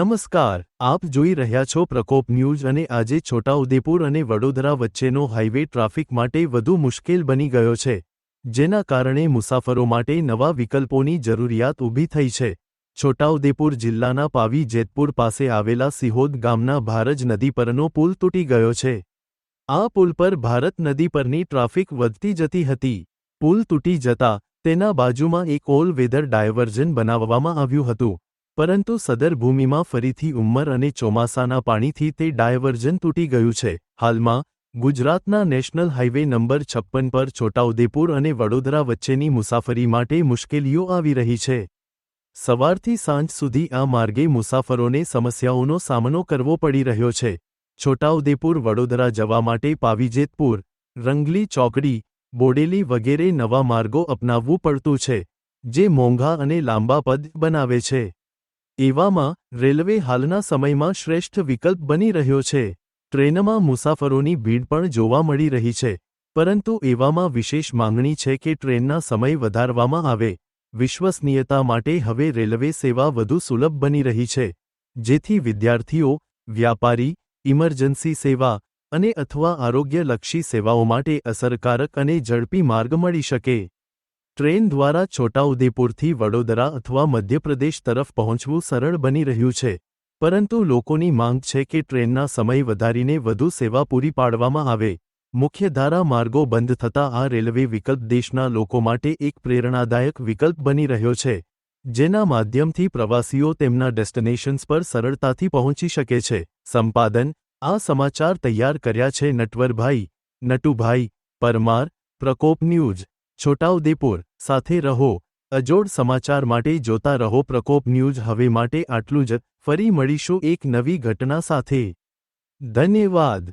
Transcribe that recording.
નમસ્કાર, આપ જોઈ રહ્યા છો પ્રકોપ ન્યૂઝ અને આજે છોટાઉદેપુર અને વડોદરા વચ્ચેનો હાઇવે ટ્રાફિક માટે વધુ મુશ્કેલ બની ગયો છે, જેના કારણે મુસાફરો માટે નવા વિકલ્પોની જરૂરિયાત ઊભી થઈ છે. છોટાઉદેપુર જિલ્લાના પાવી જેતપુર પાસે આવેલા સિહોદ ગામના ભારજ નદી પરનો પુલ તૂટી ગયો છે. આ પુલ પર ભારત નદી પરની ટ્રાફિક વધતી જતી હતી. પુલ તૂટી જતા તેના બાજુમાં એક ઓલ વેધર ડાયવર્ઝન બનાવવામાં આવ્યું હતું. પરંતુ સદર ભૂમિમાં ફરીથી ઉંમર અને ચોમાસાના પાણીથી તે ડાયવર્ઝન તૂટી ગયું છે. હાલમાં, ગુજરાતના નેશનલ હાઇવે નંબર છપ્પન પર છોટાઉદેપુર અને વડોદરા વચ્ચેની મુસાફરી માટે મુશ્કેલીઓ આવી રહી છે. સવારથી સાંજ સુધી આ માર્ગે મુસાફરોને સમસ્યાઓનો સામનો કરવો પડી રહ્યો છે. છોટાઉદેપુર વડોદરા જવા માટે પાવીજેતપુર, રંગલી ચોકડી, બોડેલી વગેરે નવા માર્ગો અપનાવવું પડતું છે, જે મોંઘા અને લાંબા પદ બનાવે છે. એવામાં રેલવે હાલના સમયમાં શ્રેષ્ઠ વિકલ્પ બની રહ્યો છે. ટ્રેનમાં મુસાફરોની ભીડ પણ જોવા મળી રહી છે, પરંતુ એવામાં વિશેષ માંગણી છે કે ટ્રેનના સમય વધારવામાં આવે. વિશ્વસનીયતા માટે હવે રેલવે સેવા વધુ સુલભ બની રહી છે, જેથી વિદ્યાર્થીઓ, વ્યાપારી, ઇમરજન્સી સેવા અને અથવા આરોગ્યલક્ષી સેવાઓ માટે અસરકારક અને ઝડપી માર્ગ મળી શકે. ટ્રેન દ્વારા છોટાઉદેપુરથી વડોદરા અથવા મધ્યપ્રદેશ તરફ પહોંચવું સરળ બની રહ્યું છે, પરંતુ લોકોની માંગ છે કે ટ્રેનના સમય વધારીને વધુ સેવા પૂરી પાડવામાં આવે. મુખ્યધારા માર્ગો બંધ થતાં આ રેલવે વિકલ્પ દેશના લોકો માટે એક પ્રેરણાદાયક વિકલ્પ બની રહ્યો છે, જેના માધ્યમથી પ્રવાસીઓ તેમના ડેસ્ટિનેશન્સ પર સરળતાથી પહોંચી શકે છે. સંપાદન. આ સમાચાર તૈયાર કર્યા છે નટવરભાઈ, નટુભાઈ પરમાર, પ્રકોપ ન્યૂઝ. છોટાઉદેપુર, સાથે રહો, અજોડ સમાચાર માટે જોતા રહો પ્રકોપ ન્યૂઝ હવે માટે આટલું જ, ફરી મળીશું એક નવી ઘટના સાથે. ધન્યવાદ.